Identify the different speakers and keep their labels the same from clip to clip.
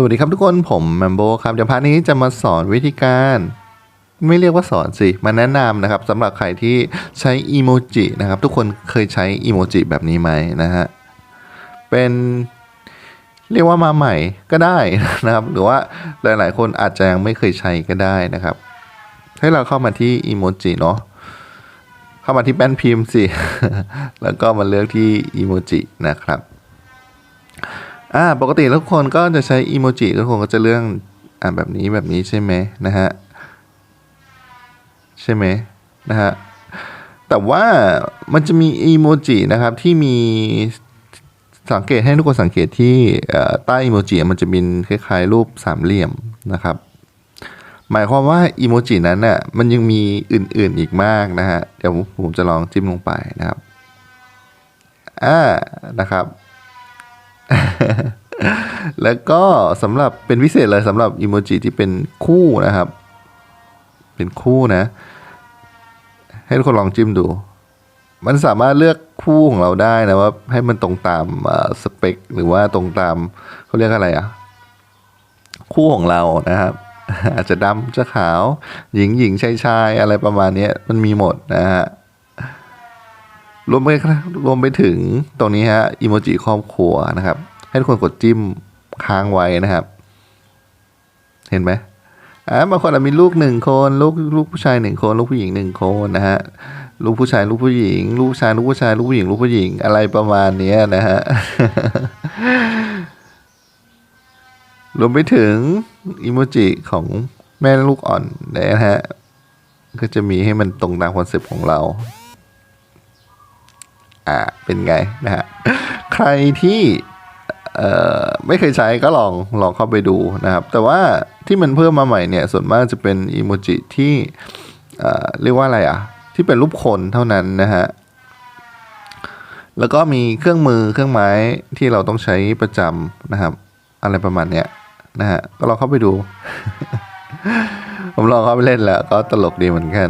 Speaker 1: สวัสดีครับทุกคนผมแมมโบครับเดี๋ยวพาร์ทนี้จะมาสอนวิธีการ ไม่เรียกว่าสอนสิ มาแนะนำนะครับสำหรับใครที่ใช้อีโมจินะครับ ทุกคนเคยใช้อีโมจิแบบนี้ไหมนะฮะ เป็นเรียกว่ามาใหม่ก็ได้นะครับ หรือว่าหลายๆ คนอาจจะยังไม่เคยใช้ก็ได้นะครับ ให้เราเข้ามาที่อีโมจิเนาะเข้ามาที่แป้นพิมพ์สิ แล้วก็มาเลือกที่อีโมจินะครับ อ่าปกติทุกคนก็จะใช้อีโมจิทุกคนก็จะเรื่องอ่าแบบนี้แบบนี้ใช่ไหมนะฮะใช่ไหมนะฮะแต่ว่ามันจะมีอีโมจินะครับที่มีสังเกตให้ทุกคนสังเกตที่ใต้อีโมจิมันจะมีคล้ายๆ รูปสามเหลี่ยมนะครับ หมายความว่าอีโมจินั้นน่ะมันยังมีอื่นๆอีกมากนะฮะเดี๋ยวผมจะลองจิ้มลงไปนะครับอ่านะครับ แล้วก็สำหรับเป็นพิเศษเลยสำหรับอีโมจิที่เป็นคู่นะครับ เป็นคู่นะ ให้ทุกคนลองจิ้มดู มันสามารถเลือกคู่ของเราได้นะว่าให้มันตรงตามสเปค หรือว่าตรงตามเขาเรียกอะไรอะคู่ของเรานะครับ อาจจะดำจะขาว หญิงหญิงชายชายอะไรประมาณนี้มันมีหมดนะฮะรวมไปรวมไปถึงตรงนี้ฮะอีโมจิครอบครัวนะครับ ให้ทุกคนกดจิ้มค้างไว้นะครับ เห็นไหมอ่าบางคนอาจมีลูกหนึ่งคนลูกลูกผู้ชายหนึ่งคนลูกผู้หญิงหนึ่งคนนะฮะลูกผู้ชายลูกผู้หญิง ลูกชายลูกผู้ชายลูกผู้หญิง ลูกผู้หญิงอะไรประมาณเนี้ยนะฮะรวมไปถึงอีโมจิของแม่ลูกอ่อนนะฮะก็จะมีให้มันตรงตามคอนเซปต์ของเรา อ่าเป็นไงนะฮะใครที่ ไม่เคยใช้ก็ลองลองเข้าไปดูนะครับ แต่ว่าที่มันเพิ่มมาใหม่เนี่ย ส่วนมากจะเป็นอีโมจิที่เออเรียกว่าอะไรอะ ที่เป็นรูปคนเท่านั้นนะฮะ แล้วก็มีเครื่องมือเครื่องไม้ที่เราต้องใช้ประจำนะครับ อะไรประมาณเนี้ยนะฮะ ก็ลองเข้าไปดู ผมลองเข้าไปเล่นแล้วก็ตลกดีเหมือนกัน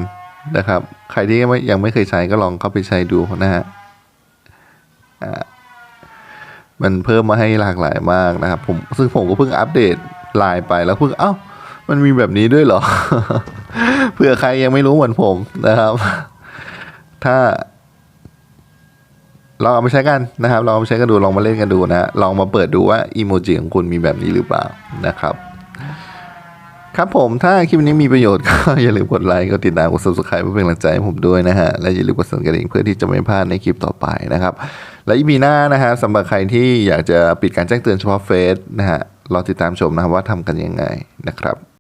Speaker 1: นะครับ ใครที่ไม่ยังไม่เคยใช้ก็ลองเข้าไปใช้ดูนะฮะ มันเพิ่มมาให้หลากหลายมากนะครับผมซึ่งผมก็เพิ่งอัปเดตไลน์ไปแล้วเพิ่งเอ้ามันมีแบบนี้ด้วยเหรอ เผื่อใครยังไม่รู้เหมือนผมนะครับ ถ้า ลองเอาไปใช้กันนะครับ ลองเอาไปใช้กันดู ลองมาเล่นกันดูนะ ลองมาเปิดดูว่าอีโมจิของคุณมีแบบนี้หรือเปล่านะครับ ครับผมถ้าคลิปนี้มีประโยชน์ก็อย่าลืมกดไลค์กดติดตามกด subscribe เพื่อเป็นกำลังใจให้ผมด้วยนะฮะและอย่าลืมกดสั่นกระดิ่งเพื่อที่จะไม่พลาดในคลิปต่อไปนะครับ และอีพีหน้านะฮะสำหรับใครที่อยากจะปิดการแจ้งเตือนเฉพาะเฟซนะฮะรอติดตามชมนะครับว่าทำกันยังไงนะครับ